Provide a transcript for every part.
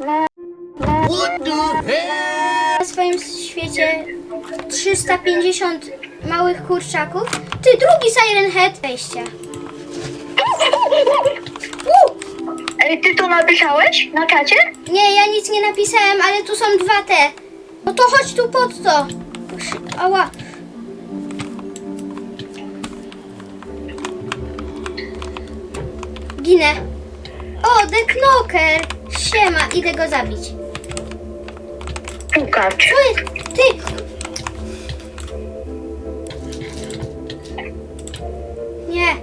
Na swoim świecie 350 małych kurczaków. Ty, drugi Siren Head. Wejście. Ej, ty to napisałeś na czacie? Nie, ja nic nie napisałem, ale tu są dwa te. No to chodź tu pod to. Ała. Ginę. O, The Knocker. Siema, idę go zabić. Pukacz. Jest? Ty. Nie.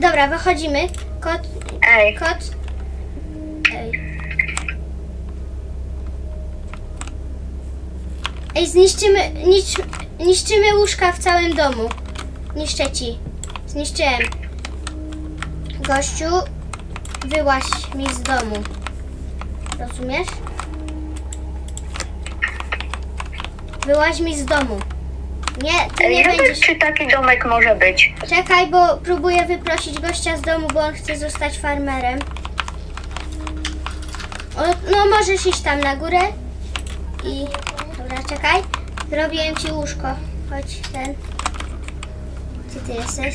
Dobra, wychodzimy. Kot, Ej, kot. Ej. Ej, zniszczymy, niszcz, niszczymy łóżka w całym domu. Niszczę ci. Zniszczyłem. Gościu, wyłaź mi z domu. Rozumiesz? Wyłaź mi z domu. Nie, ty nie nie wiem, będziesz. czy taki domek może być. Czekaj, bo próbuję wyprosić gościa z domu, bo on chce zostać farmerem. O, no możesz iść tam na górę i... Dobra, czekaj. Zrobiłem ci łóżko. Chodź, ten. Gdzie ty jesteś?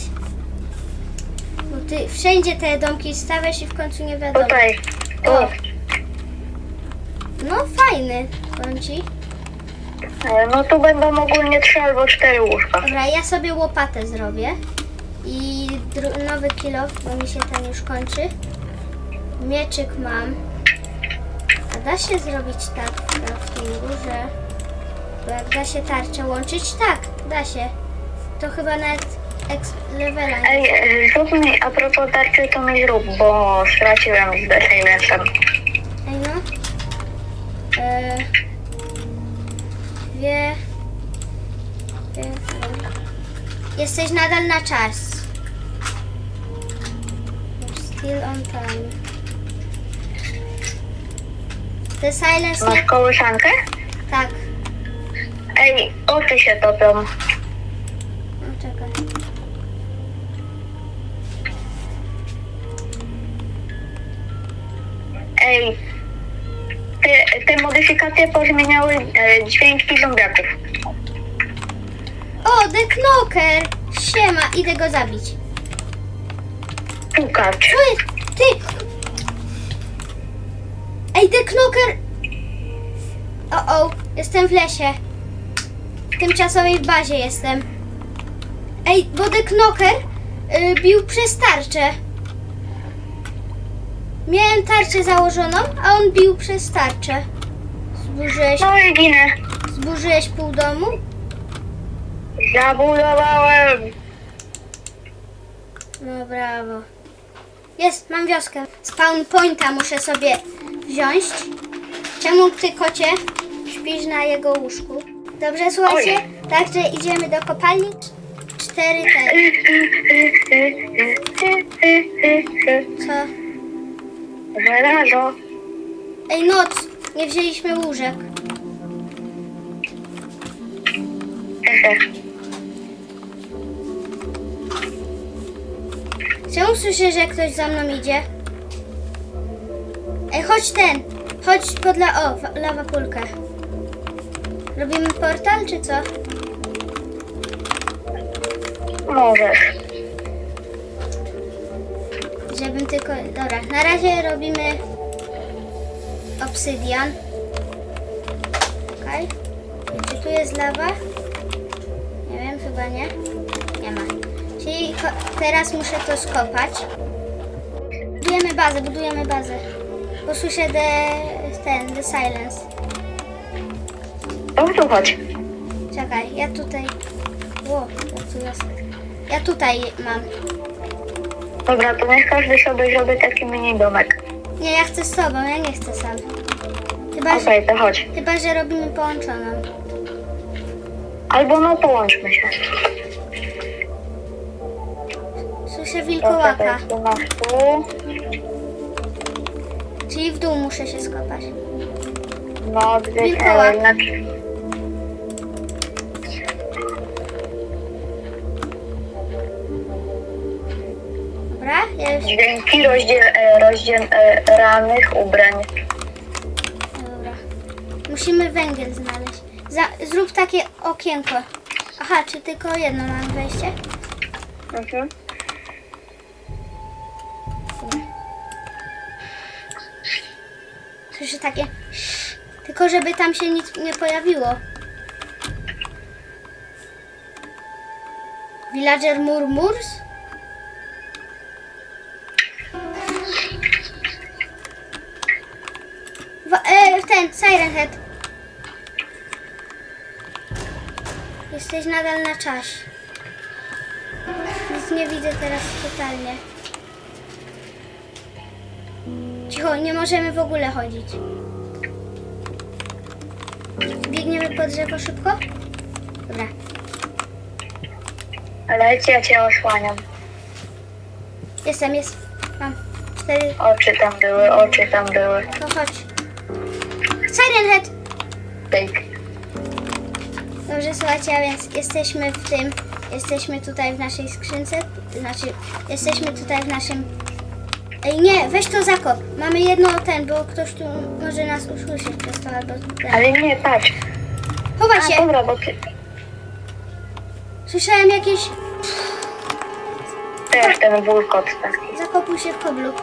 Bo ty wszędzie te domki stawiasz i w końcu nie wiadomo. Tutaj. O. No fajny, ci. E, No tu będą ogólnie trzy albo cztery łóżka. Dobra, ja sobie łopatę zrobię. I nowy kilo, bo mi się ten już kończy. Mieczyk mam. A da się zrobić tak w craftingu, że... Bo jak da się tarczę łączyć, tak, da się. To chyba nawet levela. Ej, e, zrób mi, a propos tarczy, to mi zrób, bo straciłem z The Silencem. Ej no. E, wie... wie... Jesteś nadal na czas. Still on time. The silence Masz kołysankę? Tak. Ej, oczy się topią. Te, modyfikacje pozmieniały e, dźwięki zombiaków. O, The Knocker! Siema, idę go zabić. Pukacz. Jest? Ty! Ej, The Knocker! O, o, jestem w lesie. W tymczasowej bazie jestem. Ej, bo The Knocker y, bił przez tarczę. Miałem tarczę założoną, a on bił przez tarczę. Zburzyłeś, No i ginę. zburzyłeś pół domu? Zabudowałem. No brawo. Jest, mam wioskę. Spawn pointa muszę sobie wziąć. Czemu ty kocie śpisz na jego łóżku? Dobrze, słuchajcie. Także idziemy do kopalni. Cztery te. Co? Żelazo. Ej, noc. Nie wzięliśmy łóżek. Czemu słyszę, że ktoś za mną idzie? Ej, chodź ten. Chodź pod la... O, wa- lawa pulkę. Robimy portal, czy co? Możesz. Żebym tylko... Dobra, na razie robimy obsydian. Okej. Czy tu jest lawa? Nie wiem, chyba nie. Nie ma. Czyli teraz muszę to skopać. Budujemy bazę, budujemy bazę. Bo słyszę the, ten, the silence. To tu chodź. Czekaj, ja tutaj... Ło, ja tu jest. Ja tutaj mam. Dobra, to niech każdy sobie zrobi taki mini domek. Nie, ja chcę z tobą, ja nie chcę sam. Chyba, Okej, że, to chodź. chyba, że robimy połączoną. Albo no połączmy się. Słyszę To wilkołaka. Czyli w dół muszę się skopać. No, gdzieś Wilkołak. e, znaczy... Już Dźwięki, rozdziel, e, rozdziel e, ranych ubrań. Dobra. Musimy węgiel znaleźć. Za, zrób takie okienko. Aha, czy tylko jedno mam wejście? Mhm. Słyszę takie. Tylko żeby tam się nic nie pojawiło. Villager Murmurs? Siren Head. Jesteś nadal na czasie. Nic nie widzę teraz totalnie. Cicho, nie możemy w ogóle chodzić. Biegniemy po drzewo szybko? Dobra. Leć, ja cię osłaniam. Jestem, jest. Mam. Cztery. Oczy tam były, oczy tam były. To chodź. Siren Head! Fake. Dobrze, słuchajcie, a więc jesteśmy w tym. Jesteśmy tutaj w naszej skrzynce. Znaczy, jesteśmy tutaj w naszym. Ej, nie, weź to zakop. Mamy jedno ten, bo ktoś tu może nas usłyszeć przez to albo. Ale nie, patrz. Chowaj się! dobra, bo ty Słyszałem jakieś. też ten bulkot taki. Zakopuj się w koblu.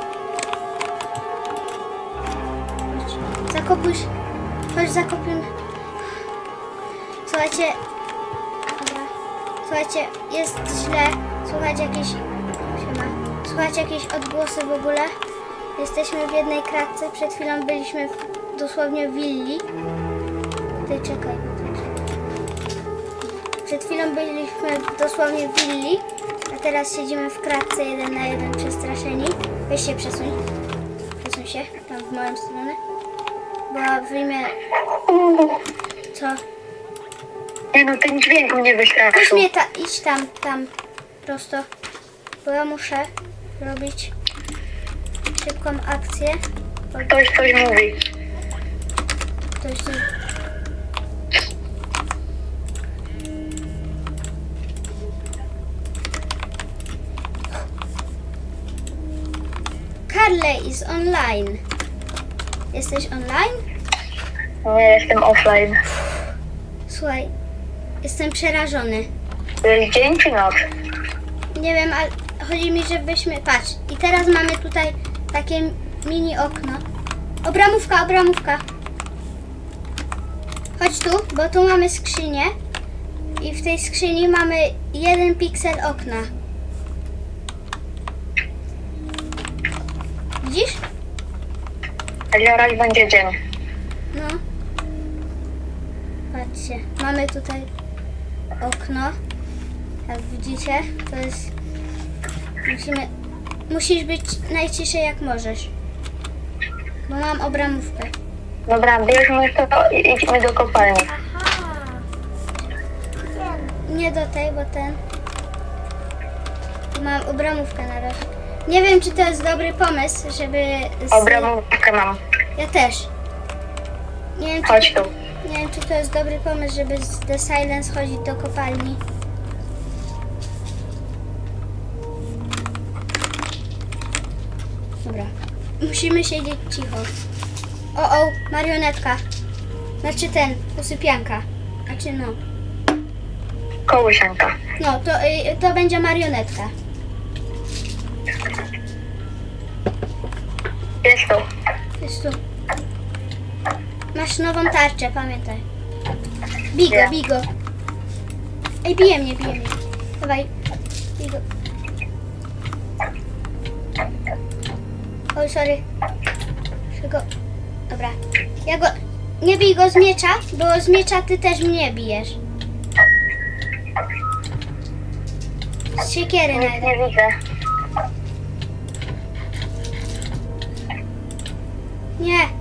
Zakopuj się. Chodź, zakopimy. Słuchajcie. Dobra. Słuchajcie, jest źle. Słuchać jakieś. Siema. Słuchać jakieś odgłosy w ogóle. Jesteśmy w jednej kratce. Przed chwilą byliśmy w, dosłownie w willi. Ty czekaj. Przed chwilą byliśmy dosłownie w willi, a teraz siedzimy w kratce jeden na jeden przestraszeni. Weź się przesuń. Przesuń się tam w moją stronę. Bo wyjmę... Co? Nie no, ten dźwięk mnie Weź wystraszył. mnie ta... Idź tam, tam. Prosto. Bo ja muszę robić szybką akcję. Ktoś coś mówi. ktoś tu... Carley is online. Jesteś online? Nie, jestem offline. Słuchaj, jestem przerażony. To jest dzień czy noc? Nie wiem, ale chodzi mi, żebyśmy... Patrz, i teraz mamy tutaj takie mini okno. Obramówka, obramówka. Chodź tu, bo tu mamy skrzynię. I w tej skrzyni mamy jeden piksel okna. Widzisz? A zaraz będzie dzień. No. Patrzcie, mamy tutaj okno. Jak widzicie, to jest. Musimy. Musisz być najciszej jak możesz. Bo mam obramówkę. Dobra, bierzmy to i idźmy do kopalni. Aha. Nie do tej, bo ten. Mam obramówkę na razie. Nie wiem, czy to jest dobry pomysł, żeby. Z... Obramówkę mam. Ja też. Nie wiem, czy Chodź tu. Nie wiem, czy to jest dobry pomysł, żeby z The Silence chodzić do kopalni. Dobra. Musimy siedzieć cicho. O, o, marionetka. Znaczy ten, usypianka. Znaczy no. Kołysanka. No, to, y, to będzie marionetka. Jest tu. Jest tu. Masz nową tarczę, pamiętaj. Bigo, Nie. bigo. Ej, bije mnie, bije mnie. Dawaj, bigo. Oj, sorry. Muszę go... Dobra. Ja go... Nie bij go z miecza, bo z miecza ty też mnie bijesz. Z siekiery najpierw. nie widzę. Nie,